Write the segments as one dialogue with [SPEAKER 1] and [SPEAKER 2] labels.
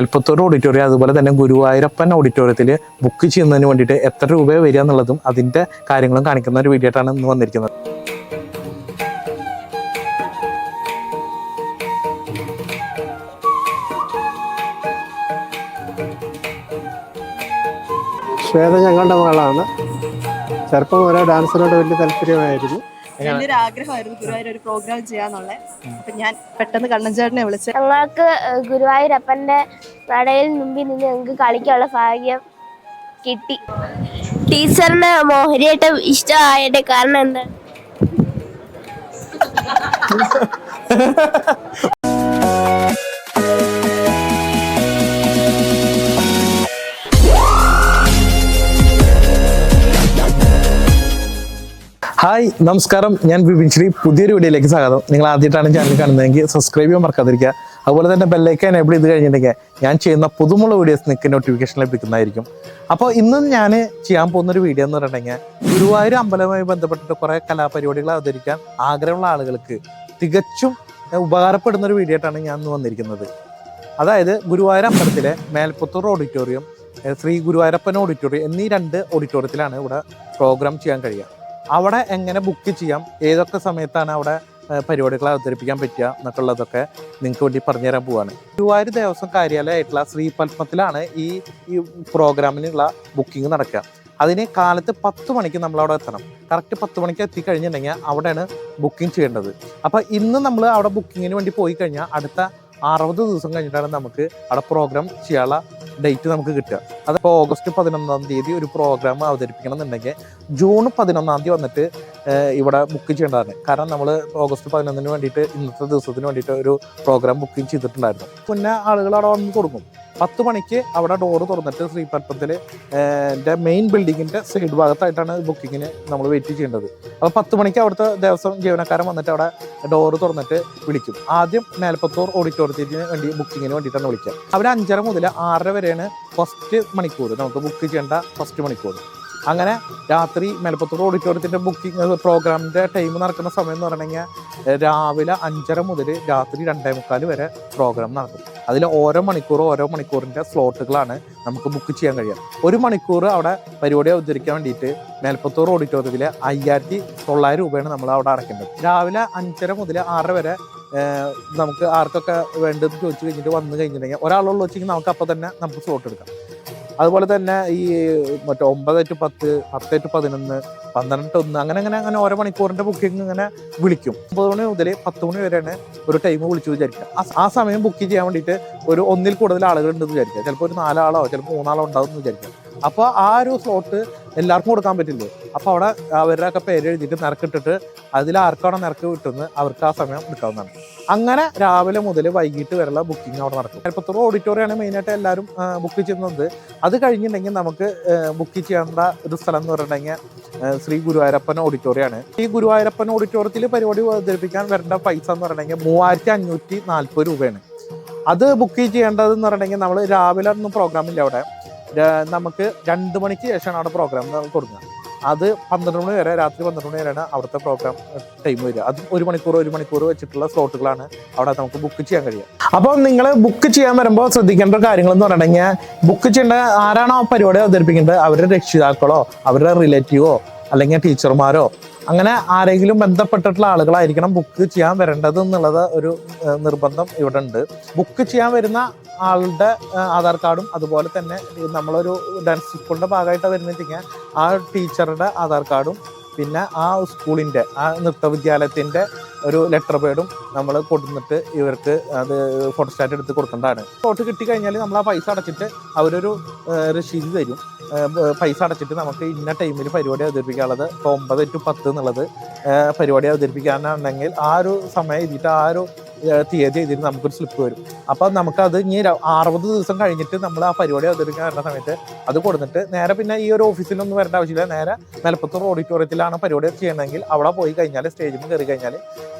[SPEAKER 1] എൽപ്പത്തൂർ auditorium അതുപോലെ തന്നെ ഗുരുവായൂരപ്പൻ ഓഡിറ്റോറിയത്തിൽ ബുക്ക് ചെയ്യുന്നതിന് വേണ്ടിയിട്ട് എത്ര രൂപ വരിക എന്നുള്ളതും അതിന്റെ കാര്യങ്ങളും കാണിക്കുന്ന ഒരു വീഡിയോ ആയിട്ടാണ് ഇന്ന് വന്നിരിക്കുന്നത്.
[SPEAKER 2] ശ്വേത ഞങ്ങളുടെ മകളാണ് ചെറുപ്പം ഓരോ ഡാൻസിനോട് വലിയ താല്പര്യമായിരുന്നു.
[SPEAKER 3] എന്റെ ഒരു ആഗ്രഹമായിരുന്നു ഗുരുവായൂർ ഒരു പ്രോഗ്രാം ചെയ്യാന്നുള്ളത് അപ്പൊ ഞാൻ പെട്ടെന്ന് കണ്ണൻചേട്ടനെ വിളിച്ച്
[SPEAKER 4] ഞങ്ങൾക്ക് ഗുരുവായൂരപ്പന്റെ നടയിൽ മുമ്പിൽ നിന്ന് ഞങ്ങൾക്ക് കളിക്കാനുള്ള ഭാഗ്യം കിട്ടി. ടീച്ചറിന് മോഹിനിയാട്ടം ഇഷ്ടമായിട്ട് കാരണം എന്താ?
[SPEAKER 1] ഹായ് നമസ്കാരം. ഞാൻ വിപിൻ ശ്രീ. പുതിയൊരു വീഡിയോയിലേക്ക് സ്വാഗതം. നിങ്ങൾ ആദ്യമായിട്ടാണ് ചാനൽ കാണുന്നതെങ്കിൽ സബ്സ്ക്രൈബ് ചെയ്യാൻ മറക്കാതിരിക്കുക. അതുപോലെ തന്നെ ബെല്ലൈക്കൻ എനേബിൾ ചെയ്ത് കഴിഞ്ഞിട്ടുണ്ടെങ്കിൽ ഞാൻ ചെയ്യുന്ന പുതുമുള്ള വീഡിയോസ് നിങ്ങൾക്ക് നോട്ടിഫിക്കേഷൻ ലഭിക്കുന്നതായിരിക്കും. അപ്പോൾ ഇന്ന് ഞാൻ ചെയ്യാൻ പോകുന്ന ഒരു വീഡിയോ എന്ന് പറഞ്ഞിട്ടുണ്ടെങ്കിൽ ഗുരുവായൂർ അമ്പലവുമായി ബന്ധപ്പെട്ടിട്ട് കുറേ കലാപരിപാടികൾ അവതരിക്കാൻ ആഗ്രഹമുള്ള ആളുകൾക്ക് തികച്ചും ഉപകാരപ്പെടുന്ന ഒരു വീഡിയോ ആയിട്ടാണ് ഞാൻ ഇന്ന് വന്നിരിക്കുന്നത്. അതായത് ഗുരുവായൂർ അമ്പലത്തിലെ മേൽപ്പത്തൂർ ഓഡിറ്റോറിയം ശ്രീ ഗുരുവായൂരപ്പൻ ഓഡിറ്റോറിയം എന്നീ രണ്ട് ഓഡിറ്റോറിയത്തിലാണ് ഇവിടെ പ്രോഗ്രാം ചെയ്യാൻ കഴിയുക. അവിടെ എങ്ങനെ ബുക്ക് ചെയ്യാം? ഏതൊക്കെ സമയത്താണ് അവിടെ പരിപാടികൾ അവതരിപ്പിക്കാൻ പറ്റുക എന്നൊക്കെ ഉള്ളതൊക്കെ നിങ്ങൾക്ക് വേണ്ടി പറഞ്ഞുതരാൻ പോവാണ്. ഗുരുവായൂർ ദേവസ്വം കാര്യാലയമായിട്ടുള്ള ശ്രീപത്മത്തിലാണ് ഈ ഈ പ്രോഗ്രാമിനുള്ള ബുക്കിംഗ് നടക്കുക. അതിന് കാലത്ത് പത്ത് മണിക്ക് നമ്മൾ അവിടെ എത്തണം. കറക്റ്റ് പത്ത് മണിക്ക് എത്തിക്കഴിഞ്ഞിട്ടുണ്ടെങ്കിൽ അവിടെയാണ് ബുക്കിംഗ് ചെയ്യേണ്ടത്. അപ്പോൾ ഇന്ന് നമ്മൾ അവിടെ ബുക്കിങ്ങിന് വേണ്ടി പോയി കഴിഞ്ഞാൽ അടുത്ത അറുപത് ദിവസം കഴിഞ്ഞിട്ടാണ് നമുക്ക് അവിടെ പ്രോഗ്രാം ചെയ്യാനുള്ള ഡേറ്റ് നമുക്ക് കിട്ടുക. അതിപ്പോൾ ഓഗസ്റ്റ് പതിനൊന്നാം തീയതി ഒരു പ്രോഗ്രാം അവതരിപ്പിക്കണം എന്നുണ്ടെങ്കിൽ ജൂൺ പതിനൊന്നാം തീയതി വന്നിട്ട് ഇവിടെ ബുക്ക് ചെയ്യേണ്ടതാണ്. കാരണം നമ്മൾ ഓഗസ്റ്റ് പതിനൊന്നിന് വേണ്ടിയിട്ട് ഇന്നത്തെ ദിവസത്തിന് വേണ്ടിയിട്ട് ഒരു പ്രോഗ്രാം ബുക്കിംഗ് ചെയ്തിട്ടുണ്ടായിരുന്നു. പിന്നെ ആളുകൾ അവിടെ വന്ന് കൊടുക്കും. പത്ത് മണിക്ക് അവിടെ ഡോറ് തുറന്നിട്ട് ശ്രീപത്മത്തിൽ എന്റെ മെയിൻ ബിൽഡിങ്ങിന്റെ സൈഡ് ഭാഗത്തായിട്ടാണ് ബുക്കിങ്ങിന് നമ്മൾ വെയിറ്റ് ചെയ്യേണ്ടത്. അപ്പോൾ പത്ത് മണിക്ക് അവിടുത്തെ ദേവസ്വം ജീവനക്കാരൻ വന്നിട്ട് അവിടെ ഡോറ് തുറന്നിട്ട് വിളിക്കും. ആദ്യം മേൽപ്പത്തൂർ ഓഡിറ്റോറിയത്തിന് വേണ്ടി ബുക്കിങ്ങിന് വേണ്ടിയിട്ടാണ് വിളിക്കുക. അവർ അഞ്ചര മുതൽ ആറര വരെയാണ് ഫസ്റ്റ് മണിക്കൂർ. നമുക്ക് ബുക്ക് ചെയ്യേണ്ട ഫസ്റ്റ് മണിക്കൂർ. അങ്ങനെ രാത്രി മേൽപ്പത്തൂർ ഓഡിറ്റോറിയത്തിന്റെ ബുക്കിംഗ് പ്രോഗ്രാമിന്റെ ടൈം നടക്കുന്ന സമയം എന്ന് പറഞ്ഞാൽ രാവിലെ അഞ്ചര മുതൽ രാത്രി രണ്ടേ മുക്കാൽ വരെ പ്രോഗ്രാം നടക്കും. അതിൽ ഓരോ മണിക്കൂർ ഓരോ മണിക്കൂറിന്റെ സ്ലോട്ടുകളാണ് നമുക്ക് ബുക്ക് ചെയ്യാൻ കഴിയുക. ഒരു മണിക്കൂർ അവിടെ പരിപാടി അവതരിക്കാൻ വേണ്ടിയിട്ട് മേൽപ്പത്തൂർ ഓഡിറ്റോറിയത്തിൽ അയ്യായിരത്തി തൊള്ളായിരം രൂപയാണ് നമ്മൾ അവിടെ അടയ്ക്കേണ്ടത് രാവിലെ അഞ്ചര മുതൽ ആറര വരെ നമുക്ക് ആർക്കൊക്കെ വേണ്ടതെന്ന് ചോദിച്ചു കഴിഞ്ഞിട്ട് വന്നു കഴിഞ്ഞിട്ടുണ്ടെങ്കിൽ ഒരാളുള്ള വെച്ചെങ്കിൽ നമുക്ക് അപ്പോൾ തന്നെ നമുക്ക് സ്ലോട്ട് എടുക്കാം. അതുപോലെ തന്നെ ഈ മറ്റേ ഒമ്പത് ടു പത്ത് പത്ത് ടു പതിനൊന്ന് പന്ത്രണ്ട് ഒന്ന് അങ്ങനെ അങ്ങനെ അങ്ങനെ ഓരോ മണിക്കൂറിന്റെ ബുക്കിംഗ് ഇങ്ങനെ വിളിക്കും. ഒമ്പത് മണി മുതൽ പത്ത് മണി വരെയാണ് ഒരു ടൈം വിളിച്ചു വിചാരിക്കുക. ആ- സമയം ബുക്ക് ചെയ്യാൻ വേണ്ടിയിട്ട് ഒരു ഒന്നിൽ കൂടുതൽ ആളുകൾ ഉണ്ടെന്ന് വിചാരിക്കുക. ചിലപ്പോൾ ഒരു നാലാളോ ചിലപ്പോൾ മൂന്നാളോ ഉണ്ടാവും എന്ന് വിചാരിക്കുക. അപ്പോൾ ആ ഒരു സ്ലോട്ട് എല്ലാവർക്കും കൊടുക്കാൻ പറ്റില്ലേ? അപ്പോൾ അവിടെ അവരുടെ ഒക്കെ പേര് എഴുതിയിട്ട് നിരക്കിട്ടിട്ട് അതിൽ ആർക്കാണോ നിരക്ക് കിട്ടുന്നത് അവർക്ക് ആ സമയം എടുക്കാവുന്നതാണ്. അങ്ങനെ രാവിലെ മുതൽ വൈകിട്ട് വരെയുള്ള ബുക്കിംഗ് അവിടെ നടക്കും. ചിലപ്പോൾ ഓഡിറ്റോറിയമാണ് മെയിനായിട്ട് എല്ലാവരും ബുക്ക് ചെയ്യുന്നത് അത് കഴിഞ്ഞിട്ടുണ്ടെങ്കിൽ നമുക്ക് ബുക്ക് ചെയ്യേണ്ട ഒരു സ്ഥലം എന്ന് പറഞ്ഞിട്ടുണ്ടെങ്കിൽ ശ്രീ ഗുരുവായൂരപ്പൻ ഓഡിറ്റോറിയമാണ് ഈ ഗുരുവായൂരപ്പൻ ഓഡിറ്റോറിയത്തിൽ പരിപാടി അവതരിപ്പിക്കാൻ വരേണ്ട പൈസ എന്ന് പറഞ്ഞിട്ടുണ്ടെങ്കിൽ മൂവായിരത്തി അഞ്ഞൂറ്റി നാൽപ്പത് രൂപയാണ്. അത് ബുക്ക് ചെയ്യേണ്ടതെന്ന് പറഞ്ഞിട്ടുണ്ടെങ്കിൽ നമ്മൾ രാവിലെ ഒന്നും പ്രോഗ്രാമില്ല അവിടെ. നമുക്ക് രണ്ട് മണിക്ക് ശേഷമാണ് അവിടെ പ്രോഗ്രാം തുടങ്ങുക അത് പന്ത്രണ്ട് മണി വരെ രാത്രി പന്ത്രണ്ട് മണി വരെയാണ് അവിടുത്തെ പ്രോഗ്രാം ടൈം വരിക. അത് ഒരു മണിക്കൂർ ഒരു മണിക്കൂർ വെച്ചിട്ടുള്ള സ്ലോട്ടുകളാണ് അവിടെ നമുക്ക് ബുക്ക് ചെയ്യാൻ കഴിയുക. അപ്പോൾ നിങ്ങൾ ബുക്ക് ചെയ്യാൻ വരുമ്പോൾ ശ്രദ്ധിക്കേണ്ട കാര്യങ്ങൾ എന്ന് പറഞ്ഞിട്ടുണ്ടെങ്കിൽ ബുക്ക് ചെയ്യേണ്ട ആരാണോ പരിപാടി അവതരിപ്പിക്കേണ്ടത് അവരുടെ രക്ഷിതാക്കളോ അവരുടെ റിലേറ്റീവോ അല്ലെങ്കിൽ ടീച്ചർമാരോ അങ്ങനെ ആരെങ്കിലും ബന്ധപ്പെട്ടിട്ടുള്ള ആളുകളായിരിക്കണം ബുക്ക് ചെയ്യാൻ വരേണ്ടത് എന്നുള്ളത് ഒരു നിർബന്ധം ഇവിടെ ഉണ്ട് ബുക്ക് ചെയ്യാൻ വരുന്ന ആളുടെ ആധാർ കാർഡും അതുപോലെ തന്നെ നമ്മളൊരു ഡാൻസ് സ്കൂളിന്റെ ഭാഗമായിട്ട് വരുന്നിട്ടുണ്ടെങ്കിൽ ആ ടീച്ചറുടെ ആധാർ കാർഡും പിന്നെ ആ സ്കൂളിന്റെ ആ നൃത്ത വിദ്യാലയത്തിന്റെ ഒരു ലെറ്റർ പേഡും നമ്മൾ കൊടുത്തിട്ട് ഇവർക്ക് അത് ഫോട്ടോസ്റ്റാറ്റ് എടുത്ത് കൊടുക്കേണ്ടതാണ്. ഫോട്ടോ കിട്ടിക്കഴിഞ്ഞാൽ നമ്മൾ ആ പൈസ അടച്ചിട്ട് അവരൊരു രസീത് തരും. പൈസ അടച്ചിട്ട് നമുക്ക് ഇന്ന ടൈമിൽ പരിപാടി അവതരിപ്പിക്കാനുള്ളത് ഇപ്പോൾ ഒമ്പത് ടു പത്ത് എന്നുള്ളത് പരിപാടി അവതരിപ്പിക്കാനാണെങ്കിൽ ആ ഒരു സമയം എഴുതിയിട്ട് ആ ഒരു തീയതി എഴുതിയിട്ട് നമുക്കൊരു സ്ലിപ്പ് വരും. അപ്പോൾ നമുക്കത് ഇനി അറുപത് ദിവസം കഴിഞ്ഞിട്ട് നമ്മൾ ആ പരിപാടി അവതരിപ്പിക്കാൻ വരുന്ന സമയത്ത് അത് കൊടുത്തിട്ട് നേരെ പിന്നെ ഈ ഒരു ഓഫീസിലൊന്നും വരേണ്ട ആവശ്യമില്ല. നേരെ മലപ്പുറത്തൂർ ഓഡിറ്റോറിയത്തിലാണ് പരിപാടി ചെയ്യണമെങ്കിൽ അവിടെ പോയി കഴിഞ്ഞാൽ സ്റ്റേജിൽ കയറി കഴിഞ്ഞാൽ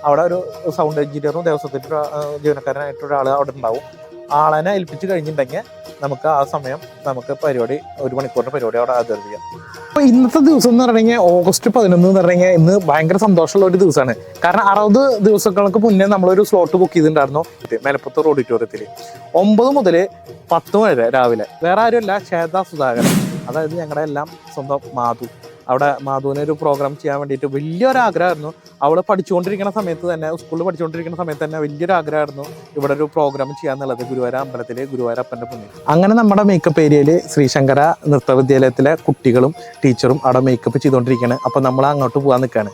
[SPEAKER 1] അവിടെ ഒരു സൗണ്ട് എഞ്ചിനീയറും ദേവസ്വത്തിന്റെ ജീവനക്കാരനായിട്ട് ഒരാൾ അവിടെ ഉണ്ടാവും. ആളനെ ഏൽപ്പിച്ച് കഴിഞ്ഞിട്ടുണ്ടെങ്കിൽ നമുക്ക് ആ സമയം നമുക്ക് പരിപാടി ഒരു മണിക്കൂറിന് പരിപാടി അവിടെ അവതരിപ്പിക്കാം അപ്പൊ ഇന്നത്തെ ദിവസം എന്ന് പറഞ്ഞാൽ ഓഗസ്റ്റ് പതിനൊന്ന് എന്ന് പറഞ്ഞാൽ ഇന്ന് ഭയങ്കര സന്തോഷമുള്ള ഒരു ദിവസമാണ് കാരണം അറുപത് ദിവസങ്ങൾക്ക് മുന്നേ നമ്മളൊരു സ്ലോട്ട് ബുക്ക് ചെയ്തിട്ടുണ്ടായിരുന്നു മേലപ്പത്തൂർ ഓഡിറ്റോറിയത്തിൽ ഒമ്പത് മുതൽ പത്ത് വരെ രാവിലെ. വേറെ ആരുമല്ല ശ്വേത സുധാകരൻ. അതായത് ഞങ്ങളുടെ എല്ലാം സ്വന്തം മാധു. അവിടെ മാധുവിനെ ഒരു പ്രോഗ്രാം ചെയ്യാൻ വേണ്ടിയിട്ട് വലിയൊരാഗ്രഹമായിരുന്നു. അവൾ പഠിച്ചുകൊണ്ടിരിക്കുന്ന സമയത്ത് തന്നെ സ്കൂളിൽ പഠിച്ചുകൊണ്ടിരിക്കുന്ന സമയത്ത് തന്നെ വലിയൊരു ആഗ്രഹമായിരുന്നു ഇവിടെ ഒരു പ്രോഗ്രാം ചെയ്യാന്നുള്ളത് ഗുരുവായൂർ അമ്പലത്തിൽ ഗുരുവായൂരപ്പന്റെ പുണ്യം അങ്ങനെ നമ്മുടെ മേക്കപ്പ് ഏരിയയിൽ ശ്രീശങ്കര നൃത്ത വിദ്യാലയത്തിലെ കുട്ടികളും ടീച്ചറും അവിടെ മേക്കപ്പ് ചെയ്തുകൊണ്ടിരിക്കുകയാണ് അപ്പോൾ നമ്മൾ അങ്ങോട്ട് പോകാൻ നിൽക്കുകയാണ്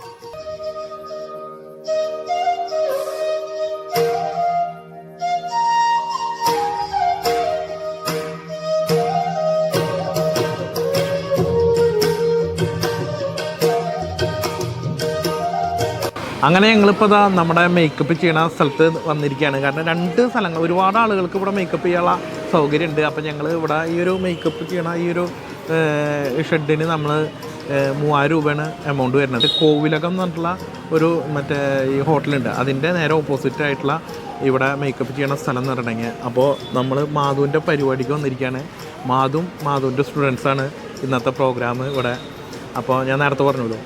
[SPEAKER 1] അങ്ങനെ ഞങ്ങളിപ്പോൾ ഇതാ നമ്മുടെ മേക്കപ്പ് ചെയ്യണ സ്ഥലത്ത് വന്നിരിക്കുകയാണ്. കാരണം രണ്ട് സ്ഥലങ്ങൾ ഒരുപാട് ആളുകൾക്ക് ഇവിടെ മേക്കപ്പ് ചെയ്യാനുള്ള സൗകര്യമുണ്ട്. അപ്പോൾ അപ്പം ഞങ്ങൾ ഇവിടെ ഈ ഒരു മേക്കപ്പ് ചെയ്യണ ഈ ഒരു ഷെഡിന് നമ്മൾ മൂവായിരം രൂപയാണ് എമൗണ്ട് വരുന്നത്. കോവിലകം എന്ന് പറഞ്ഞിട്ടുള്ള ഒരു മറ്റേ ഈ ഹോട്ടലുണ്ട്. അതിന്റെ നേരെ ഓപ്പോസിറ്റ് ആയിട്ടുള്ള ഇവിടെ മേക്കപ്പ് ചെയ്യണ സ്ഥലം എന്ന് പറഞ്ഞിട്ടുണ്ടെങ്കിൽ. അപ്പോൾ നമ്മൾ മാധുവിന്റെ പരിപാടിക്ക് വന്നിരിക്കുകയാണ്. മാധു മാധുവിന്റെ സ്റ്റുഡൻസാണ് ഇന്നത്തെ പ്രോഗ്രാം ഇവിടെ. അപ്പോൾ ഞാൻ നേരത്തെ പറഞ്ഞല്ലോ.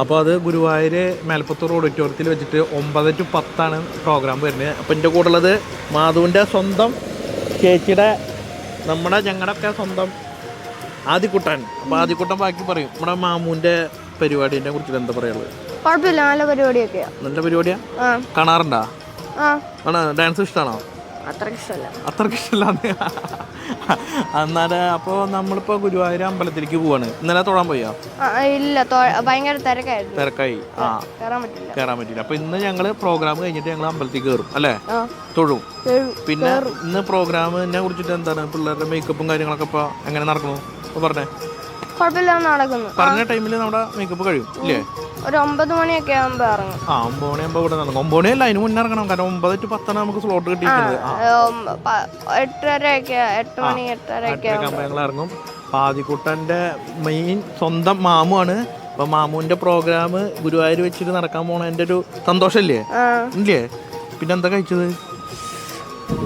[SPEAKER 1] അപ്പോൾ അത് ഗുരുവായൂർ മേൽപ്പത്തൂർ ഓഡിറ്റോറിയത്തിൽ വെച്ചിട്ട് ഒമ്പത് ടു പത്താണ് പ്രോഗ്രാം വരുന്നത്. അപ്പോൾ എന്റെ കൂടെ ഉള്ളത് മാധുവിന്റെ സ്വന്തം ചേച്ചിയുടെ നമ്മുടെ ഞങ്ങളുടെയൊക്കെ സ്വന്തം ആദിക്കുട്ടൻ. അപ്പോൾ ആദിക്കുട്ടൻ ബാക്കി പറയും. നമ്മുടെ മാമൂന്റെ പരിപാടിനെ കുറിച്ച് എന്താ പറയുള്ളത്
[SPEAKER 4] കുഴപ്പമില്ല. നല്ല പരിപാടിയൊക്കെയാ.
[SPEAKER 1] നല്ല പരിപാടിയാ? കാണാറുണ്ടോ? ആണോ? ഡാൻസ് ഇഷ്ടമാണോ?
[SPEAKER 4] അത്രയ്ക്ക് ഇഷ്ടമല്ല.
[SPEAKER 1] അത്രയ്ക്ക് അപ്പോൾ നമ്മളിപ്പോൾ ഗുരുവായൂർ അമ്പലത്തിലേക്ക് പോവാണ്. ഇന്നലെ തൊഴാൻ പോയോ?
[SPEAKER 4] ഇല്ല ഭയങ്കര തിരക്കായിരുന്നു.
[SPEAKER 1] തിരക്കായി. ആ.
[SPEAKER 4] കയറാൻ പറ്റില്ല.
[SPEAKER 1] അപ്പൊ പറ്റില്ല. അപ്പോൾ ഇന്ന് ഞങ്ങൾ പ്രോഗ്രാം കഴിഞ്ഞിട്ട് ഞങ്ങൾ അമ്പലത്തിൽ കയറും അല്ലേ? തൊഴും. പിന്നെ ഇന്ന് പ്രോഗ്രാമിനെ കുറിച്ചിട്ട് എന്താണ്? പിള്ളേരുടെ മേക്കപ്പും കാര്യങ്ങളൊക്കെ ഇപ്പോൾ എങ്ങനെ നടക്കണു അപ്പോൾ പറഞ്ഞേ.
[SPEAKER 4] കുഴപ്പമില്ലാതെ നടക്കുന്നു.
[SPEAKER 1] പറഞ്ഞ ടൈമിൽ നമ്മുടെ മേക്കപ്പ് കഴിയും ഇല്ലേ?
[SPEAKER 4] ഒരു ഒമ്പത് മണിയൊക്കെ ആകുമ്പോ ഇറങ്ങും.
[SPEAKER 1] ആ ഒമ്പത് മണിയാകുമ്പോൾ ഇവിടെ നടക്കും. ഒമ്പത് മണിയല്ല അതിന് മുന്നേ ഇറങ്ങണം. കാരണം ഒമ്പത് ടു പത്താണ് നമുക്ക് സ്ലോട്ട് കിട്ടിയിരിക്കുന്നത്.
[SPEAKER 4] എട്ടരയൊക്കെ എട്ട് മണി എട്ടരയൊക്കെ
[SPEAKER 1] ആകുമ്പോൾ ഞങ്ങൾ ഇറങ്ങും. പാതിക്കുട്ടന്റെ മെയിൻ സ്വന്തം മാമുവാണ്. അപ്പൊ മാമുവിന്റെ പ്രോഗ്രാം ഗുരുവായൂർ വെച്ചിട്ട് നടക്കാൻ പോണതിന്റെ ഒരു
[SPEAKER 4] സന്തോഷല്ലേ?
[SPEAKER 1] ഇല്ലേ? പിന്നെ എന്താ കഴിച്ചത്?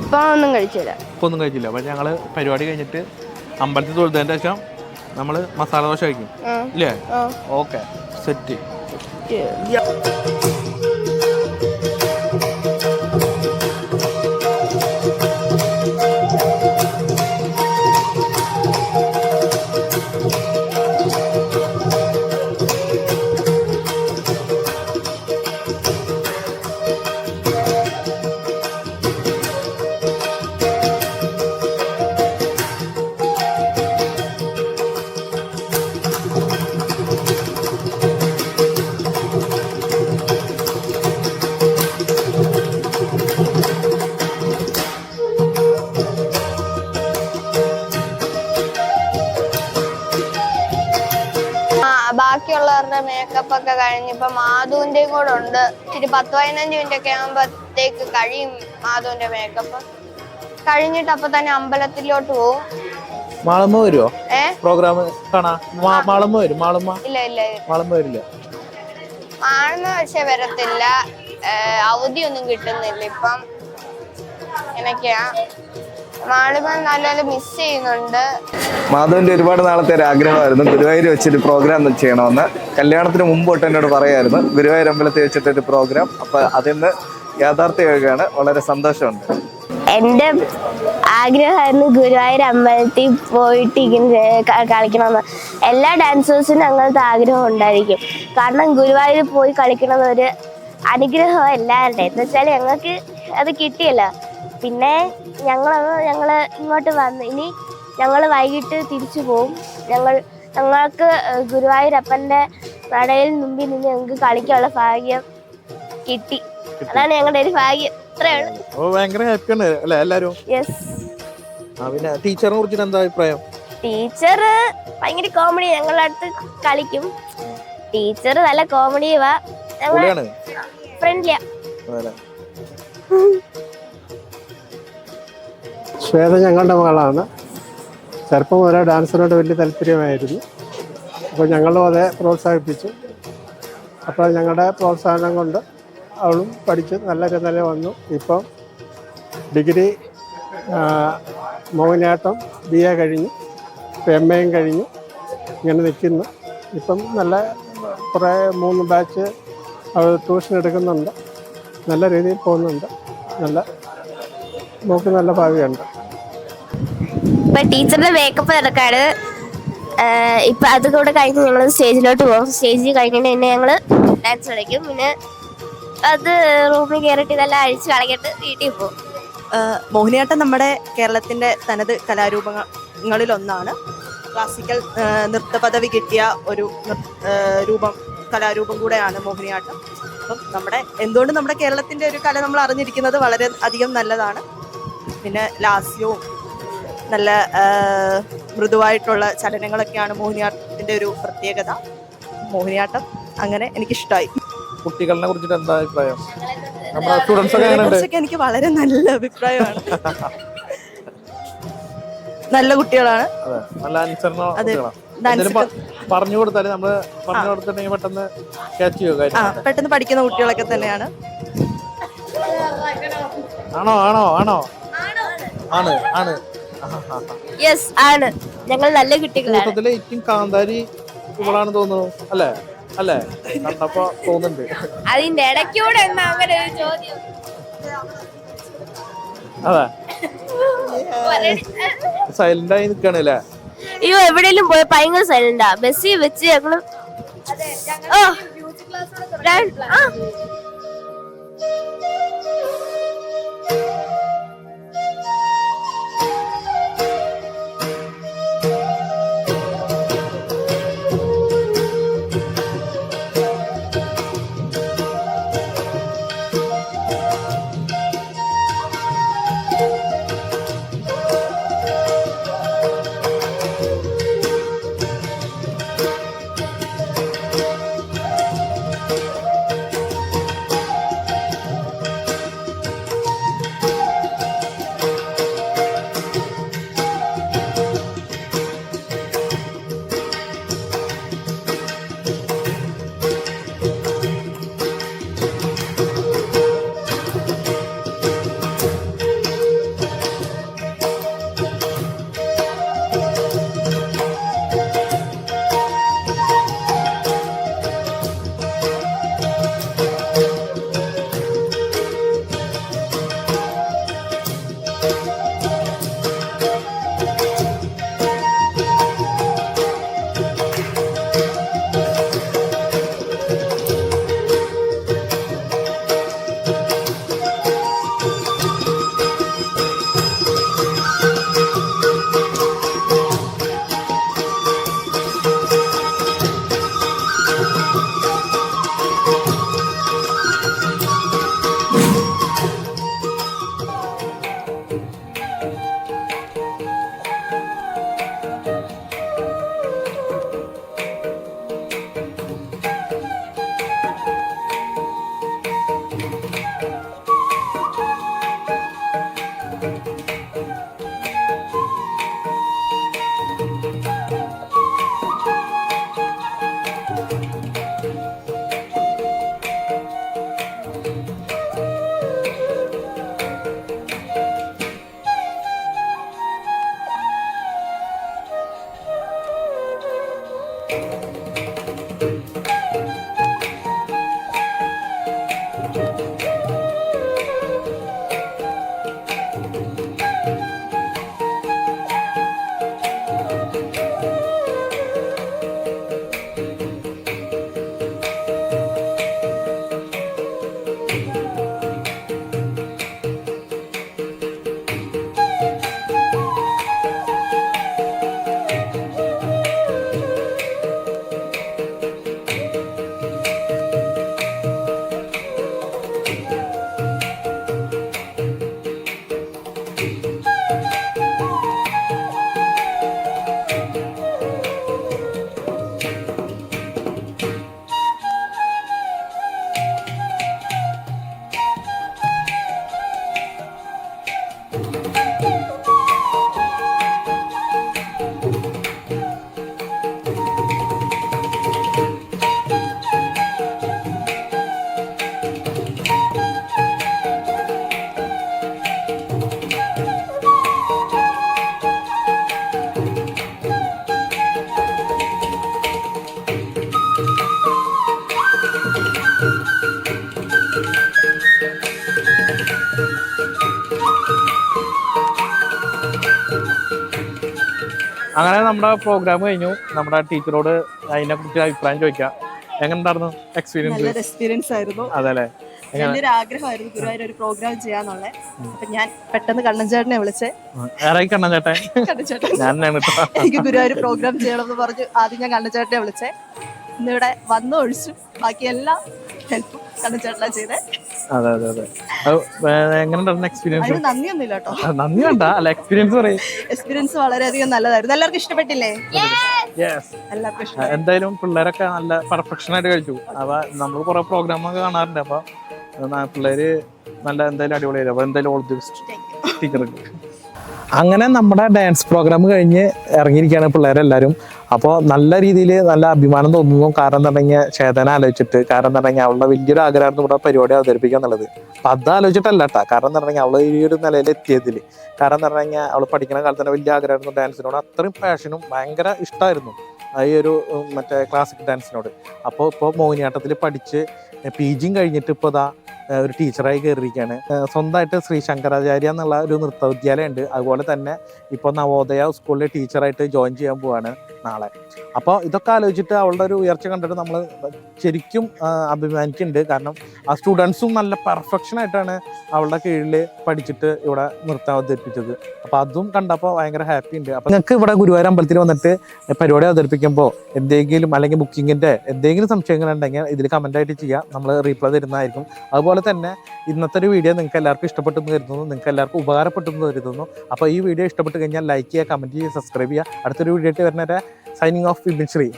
[SPEAKER 4] ഇപ്പൊ ഒന്നും കഴിച്ചില്ല.
[SPEAKER 1] ഇപ്പൊ ഒന്നും കഴിച്ചില്ല. അപ്പൊ ഞങ്ങൾ പരിപാടി കഴിഞ്ഞിട്ട് അമ്പലത്തിൽ തൊഴുതതിന്റെ ശേഷം നമ്മൾ മസാല ദോശ കഴിക്കും. ഇല്ലേ? ഓക്കെ. സെറ്റ്.
[SPEAKER 4] ബാക്കിയുള്ളവരുടെ മേക്കപ്പ് ഒക്കെ കഴിഞ്ഞ് ഇപ്പൊ മാധുവിന്റെയും കൂടെ ഉണ്ട്. ഇച്ചിരി പത്ത് പതിനഞ്ച് മിനിറ്റ് ഒക്കെ ആകുമ്പോഴത്തേക്ക് കഴിയും മാധുവിന്റെ മേക്കപ്പ് കഴിഞ്ഞിട്ട് അപ്പൊ തന്നെ അമ്പലത്തിലോട്ട് പോവും.
[SPEAKER 1] മാളമ്മ വരുമോ പ്രോഗ്രാം കാണാ? മാളമ്മ വരും മാളമ്മ?
[SPEAKER 4] ഇല്ല ഇല്ല.
[SPEAKER 1] മാളമ്മ വരില്ല.
[SPEAKER 4] മാളമ്മ പക്ഷെ വരത്തില്ല. അവധിയൊന്നും കിട്ടുന്നില്ല. ഇപ്പം ഇങ്ങനെയൊക്കെയാ നല്ലപോലെ മിസ് ചെയ്യുന്നുണ്ട്.
[SPEAKER 5] മാധവന്റെ ഒരുപാട് നാളത്തെ ഒരു ആഗ്രഹമായിരുന്നു. ഗുരുവായൂർ വെച്ചൊരു പ്രോഗ്രാം ചെയ്യണമെന്ന്. കല്യാണത്തിന് മുമ്പ് തൊട്ട് എന്നോട് പറയായിരുന്നു. ഗുരുവായൂർ അമ്പലത്തിൽ വെച്ചിട്ടൊരു പ്രോഗ്രാം അപ്പൊ അതിന്ന് യാഥാർത്ഥ്യമാകുകയാണ്. വളരെ സന്തോഷമുണ്ട്.
[SPEAKER 4] എന്റെ ആഗ്രഹമായിരുന്നു ഗുരുവായൂർ അമ്പലത്തിൽ പോയിട്ട് ഇങ്ങനെ കളിക്കണമെന്ന്. എല്ലാ ഡാൻസേഴ്സിനും അങ്ങനത്തെ ആഗ്രഹം ഉണ്ടായിരിക്കും. കാരണം ഗുരുവായൂർ പോയി കളിക്കണമെന്ന് ഒരു അനുഗ്രഹം എല്ലാവരുടെ എന്ന് വെച്ചാൽ ഞങ്ങൾക്ക് അത് കിട്ടിയല്ലോ. പിന്നെ ഞങ്ങൾ ഞങ്ങൾ ഇങ്ങോട്ട് വന്ന് ഇനി ഞങ്ങൾ വൈകിട്ട് തിരിച്ചു പോവും. ഞങ്ങൾ ഞങ്ങൾക്ക് ഗുരുവായൂരപ്പന്റെ നടയിൽ മുമ്പിൽ നിന്ന് ഞങ്ങൾക്ക് കളിക്കാനുള്ള ഭാഗ്യം കിട്ടി. അതാണ് ഞങ്ങളുടെ ഒരു ഭാഗ്യം. ഇത്രയേ ഉള്ളൂ
[SPEAKER 1] അപ്പോൾ ഭയങ്കര അല്ലേ എല്ലാവരും
[SPEAKER 4] യെസ്
[SPEAKER 1] ആ പിന്നെ ടീച്ചറിനെ കുറിച്ചിട്ട് എന്താ അഭിപ്രായം?
[SPEAKER 4] ടീച്ചർ ഭയങ്കര കോമഡി ഞങ്ങളുടെ അടുത്ത് കളിക്കും. ടീച്ചർ നല്ല കോമഡി വാ ഞങ്ങൾ
[SPEAKER 1] പൊളിയാണ്.
[SPEAKER 4] ഫ്രണ്ട്ലിയാ
[SPEAKER 2] ശ്വേത ഞങ്ങളുടെ മകളാണ്. ചെറുപ്പം മുതലേ ഡാൻസറോട് വലിയ താല്പര്യമായിരുന്നു. അപ്പോൾ ഞങ്ങളും അതെ പ്രോത്സാഹിപ്പിച്ചു. അപ്പോൾ ഞങ്ങളുടെ പ്രോത്സാഹനം കൊണ്ട് അവളും പഠിച്ച്. നല്ല നില വന്നു. ഇപ്പം ഡിഗ്രി മോഹിനിയാട്ടം ബി എ കഴിഞ്ഞു. ഇപ്പം എം എയും കഴിഞ്ഞു. ഇങ്ങനെ നിൽക്കുന്നു. ഇപ്പം നല്ല കുറേ മൂന്ന് ബാച്ച് അവൾ ട്യൂഷൻ എടുക്കുന്നുണ്ട്. നല്ല രീതിയിൽ പോകുന്നുണ്ട്. നല്ല നോക്കി നല്ല ഭാവിയുണ്ട്.
[SPEAKER 4] ഇപ്പൊ ടീച്ചറിന്റെ മേക്കപ്പ് നടക്കാണ്. ഇപ്പൊ അത് കൂടെ കഴിഞ്ഞ് ഞങ്ങൾ സ്റ്റേജിലോട്ട് പോകും സ്റ്റേജിൽ കഴിഞ്ഞിട്ട് പിന്നെ ഞങ്ങൾ ഡാൻസ് കളിക്കും. പിന്നെ അത് റൂമിൽ കയറിയിട്ട് ഇതെല്ലാം അഴിച്ച് കളഞ്ഞിട്ട് വീട്ടിൽ പോകും
[SPEAKER 3] മോഹിനിയാട്ടം നമ്മുടെ കേരളത്തിന്റെ തനത് കലാരൂപങ്ങളിൽ ഒന്നാണ് ക്ലാസിക്കൽ നൃത്ത പദവി കിട്ടിയ ഒരു രൂപം കലാരൂപം കൂടെയാണ് മോഹിനിയാട്ടം. അപ്പം നമ്മുടെ എന്തുകൊണ്ട് നമ്മുടെ കേരളത്തിന്റെ ഒരു കല നമ്മൾ അറിഞ്ഞിരിക്കുന്നത് വളരെ അധികം നല്ലതാണ്. പിന്നെ ലാസ്യവും നല്ല മൃദുവായിട്ടുള്ള ചലനങ്ങളൊക്കെയാണ് മോഹിനിയാട്ടത്തിന്റെ ഒരു പ്രത്യേകത. മോഹിനിയാട്ടം അങ്ങനെ എനിക്കിഷ്ടമായി
[SPEAKER 1] കുട്ടികളെ കുറിച്ചിട്ട് എന്താ അഭിപ്രായം? നമ്മുടെ സ്റ്റുഡൻസ് ഒക്കെ
[SPEAKER 3] എനിക്ക് വളരെ നല്ല അഭിപ്രായമാണ്. നല്ല കുട്ടികളാണ്.
[SPEAKER 1] നല്ല അനുസരണ പറഞ്ഞു കൊടുത്തിട്ടുണ്ടെങ്കിൽ പെട്ടെന്ന് ക്യാച്ച് ചെയ്യുക
[SPEAKER 3] പെട്ടെന്ന് പഠിക്കുന്ന കുട്ടികളൊക്കെ തന്നെയാണ്.
[SPEAKER 1] ആണോ ആണോ ആണോ? ആണ് ആണ്.
[SPEAKER 4] യെസ് ആണ്. ഞങ്ങൾ നല്ല കുട്ടികളാണ്.
[SPEAKER 1] കൂട്ടത്തിൽ ഏറ്റവും കാന്താരി ഇവളാണ് തോന്നുന്നു. അല്ലേ? അല്ലേ? കണ്ടപ്പോ തോന്നുന്നുണ്ട്.
[SPEAKER 4] അതിന്റെ ഇടയ്ക്കൂടെ എന്നാ അങ്ങനെ ഒരു ചോദ്യം.
[SPEAKER 1] അതെ. സൈലന്റ് ആയി നിക്കാണ് അല്ലേ?
[SPEAKER 4] അയ്യോ എവിടെയെങ്കിലും പോയ ഭയങ്കര സൈലന്റാ ബസ്സിൽ വെച്ച് ഞങ്ങൾ. ഓ. ആ. Thank you.
[SPEAKER 1] അങ്ങനെ നമ്മുടെ പ്രോഗ്രാം കഴിഞ്ഞു. നമ്മുടെ ടീച്ചറോട് അതിനെ കുറിച്ച് അഭിപ്രായം ചോദിക്കാം. എങ്ങനെ ഉണ്ടായിരുന്നു എക്സ്പീരിയൻസ്
[SPEAKER 3] എക്സ്പീരിയൻസ് ആയിരുന്നു.
[SPEAKER 1] അതല്ലേ?
[SPEAKER 3] എന്റെ ഒരു ആഗ്രഹമായിരുന്നു ഗുരുവായൂർ ഒരു പ്രോഗ്രാം ചെയ്യാന്നുള്ളത് അപ്പൊ ഞാൻ പെട്ടെന്ന് കണ്ണൻചേട്ടനെ വിളിച്ചേ
[SPEAKER 1] ആരായി കണ്ണൻ ചേട്ടൻ
[SPEAKER 3] കണ്ണൻചേട്ടൻ.
[SPEAKER 1] തന്നെയാണ് കേട്ടോ
[SPEAKER 3] എനിക്ക് ഗുരുവായൂർ പ്രോഗ്രാം ചെയ്യണമെന്ന് പറഞ്ഞു ആദ്യം ഞാൻ കണ്ണൻചേട്ടനെ വിളിച്ചേ. ഇന്നിവിടെ വന്നു ഒഴിച്ചു ബാക്കി എല്ലാ ഹെൽപ്പും കണ്ണൻചേട്ടനാ ചെയ്തേ.
[SPEAKER 1] അതെ അതെ അതെ. അത് വേ- എങ്ങനെ ഉണ്ടായിരുന്നു എക്സ്പീരിയൻസ്
[SPEAKER 3] നന്ദിയൊന്നുമില്ല കേട്ടോ.
[SPEAKER 1] നന്ദി വേണ്ട. അല്ല എക്സ്പീരിയൻസ് പറയും.
[SPEAKER 3] എക്സ്പീരിയൻസ് വളരെയധികം നല്ലതായിരുന്നു. എല്ലാവർക്കും ഇഷ്ടപ്പെട്ടില്ലേ?
[SPEAKER 1] യെസ്
[SPEAKER 3] എല്ലാവർക്കും
[SPEAKER 1] എന്തായാലും പിള്ളേരൊക്കെ നല്ല പെർഫെക്ഷൻ ആയിട്ട് കഴിച്ചു. അപ്പൊ നമ്മൾ കുറെ പ്രോഗ്രാം ഒക്കെ കാണാറുണ്ട്. അപ്പൊ പിള്ളേര് നല്ല എന്തായാലും അടിപൊളിയായിരുന്നു. അപ്പൊ എന്തായാലും ഓൾ ദി ബെസ്റ്റ് ടീച്ചർക്ക് അങ്ങനെ നമ്മുടെ ഡാൻസ് പ്രോഗ്രാം കഴിഞ്ഞ് ഇറങ്ങിയിരിക്കുകയാണ് പിള്ളേരെല്ലാവരും അപ്പോൾ നല്ല രീതിയിൽ നല്ല അഭിമാനം തോന്നുന്നു. കാരണം എന്ന് പറഞ്ഞാൽ ചേതന ആലോചിച്ചിട്ട് കാരണം എന്ന് പറഞ്ഞാൽ അവളുടെ വലിയൊരു ആഗ്രഹമായിരുന്നു ഇവിടെ പരിപാടി അവതരിപ്പിക്കുക എന്നുള്ളത് അപ്പം അത് ആലോചിച്ചിട്ടല്ല കേട്ടോ കാരണം എന്ന് പറഞ്ഞാൽ അവൾ ഈ ഒരു നിലയിൽ എത്തിയതിൽ കാരണം എന്ന് പറഞ്ഞു കഴിഞ്ഞാൽ അവൾ പഠിക്കുന്ന കാലത്ത് തന്നെ വലിയ ആഗ്രഹമായിരുന്നു. ഡാൻസിനോട് അത്രയും പാഷനും ഭയങ്കര ഇഷ്ടമായിരുന്നു ഈ ഒരു മറ്റേ ക്ലാസിക് ഡാൻസിനോട് അപ്പോൾ ഇപ്പോൾ മോഹിനിയാട്ടത്തിൽ പഠിച്ച് പി ജിയും കഴിഞ്ഞിട്ട് ഇപ്പോൾ ഇതാ ഒരു ടീച്ചറായി കയറിയിരിക്കുകയാണ് സ്വന്തമായിട്ട് ശ്രീ ശങ്കരാചാര്യ എന്നുള്ള ഒരു നൃത്ത വിദ്യാലയമുണ്ട് അതുപോലെ തന്നെ ഇപ്പോൾ നവോദയ സ്കൂളിൽ ടീച്ചറായിട്ട് ജോയിൻ ചെയ്യാൻ പോവാണ് നാളെ. അപ്പോൾ ഇതൊക്കെ ആലോചിച്ചിട്ട് അവളുടെ ഒരു ഉയർച്ച കണ്ടിട്ട് നമ്മൾ ശരിക്കും അഭിമാനിക്കുന്നുണ്ട്. കാരണം ആ സ്റ്റുഡൻസും നല്ല പെർഫെക്ഷൻ ആയിട്ടാണ് അവളുടെ കീഴിൽ പഠിച്ചിട്ട് ഇവിടെ നൃത്തം അവതരിപ്പിച്ചത്. അപ്പോൾ അതും കണ്ടപ്പോൾ ഭയങ്കര ഹാപ്പി ഉണ്ട്. അപ്പോൾ നിങ്ങൾക്ക് ഇവിടെ ഗുരുവായൂർ അമ്പലത്തിൽ വന്നിട്ട് പരിപാടി അവതരിപ്പിക്കുമ്പോൾ എന്തെങ്കിലും അല്ലെങ്കിൽ ബുക്കിങ്ങിന്റെ എന്തെങ്കിലും സംശയങ്ങൾ ഉണ്ടെങ്കിൽ ഇതിൽ ആയിട്ട് ചെയ്യാം. നമ്മൾ റീപ്ലൈ തരുന്നതായിരിക്കും. അതുപോലെ തന്നെ ഇന്നത്തെ ഒരു വീഡിയോ നിങ്ങൾക്ക് എല്ലാവർക്കും ഇഷ്ടപ്പെട്ടു എന്ന് കരുതുന്നു. നിങ്ങൾക്ക് എല്ലാവർക്കും ഉപകാരപ്പെട്ടെന്ന് കരുതുന്നു. അപ്പോൾ ഈ വീഡിയോ ഇഷ്ടപ്പെട്ട് കഴിഞ്ഞാൽ ലൈക്ക് ചെയ്യുക കമന്റ് ചെയ്യുക സബ്സ്ക്രൈബ് ചെയ്യുക. അടുത്തൊരു വീഡിയോ ആയിട്ട് വരുന്നവരെ സൈനിങ് ഓഫ് വിപിൻ ശ്രീ